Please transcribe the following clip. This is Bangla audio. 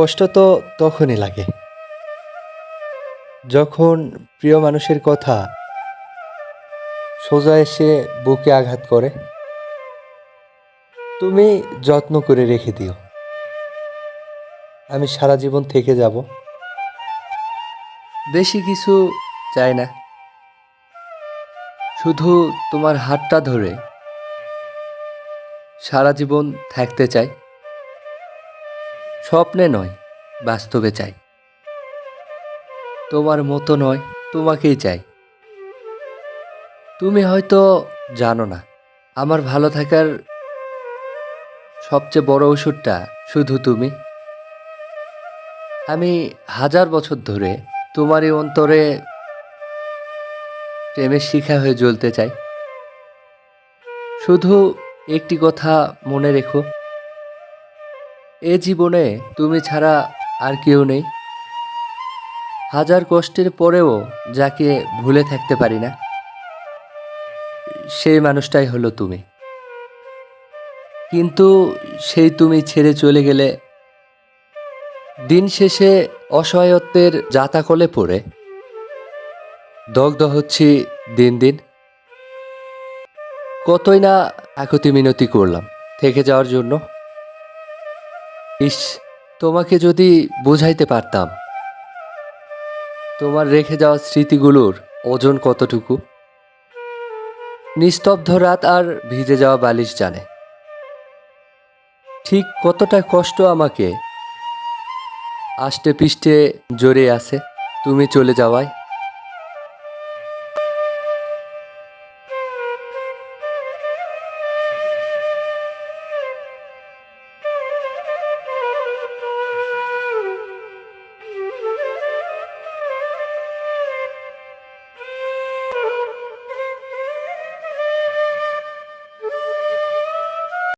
কষ্ট তো তখনই লাগে। যখন প্রিয় মানুষের কথা সোজা এসে বুকে আঘাত করে, তুমি যত্ন করে রেখে দিও। আমি সারা জীবন থেকে যাব। বেশি কিছু চাই না। শুধু তোমার হাতটা ধরে সারা জীবন থাকতে চাই। স্বপ্নে নয়, বাস্তবে চাই। তোমার মতো নয়, তোমাকেই চাই। তুমি হয়তো জানো না, আমার ভালো থাকার সবচেয়ে বড় ওষুধটা শুধু তুমি। আমি হাজার বছর ধরে তোমারই অন্তরে প্রেমের শিখা হয়ে জ্বলতে চাই। শুধু একটি কথা মনে রেখো এ জীবনে তুমি ছাড়া আর কেউ নেই। হাজার কষ্টের পরেও যাকে ভুলে থাকতে পারি না, সেই মানুষটাই হলো তুমি। কিন্তু সেই তুমি ছেড়ে চলে গেলে, দিন শেষে অসহায়ত্বের জাতাকলে পড়ে। দগ্ধ হচ্ছি দিন দিন। কতই না একতি মিনতি করলাম, থেকে যাওয়ার জন্য। ইস, তোমাকে যদি বুঝাইতে পারতাম। তোমার রেখে যাওয়া স্মৃতিগুলোর ওজন কতটুকু? নিস্তব্ধ রাত আর ভিজে যাওয়া বালিশ জানে। ঠিক কতটা কষ্ট আমাকে আষ্টে পিষ্টে জড়িয়ে আছে, তুমি চলে যাওয়ায়।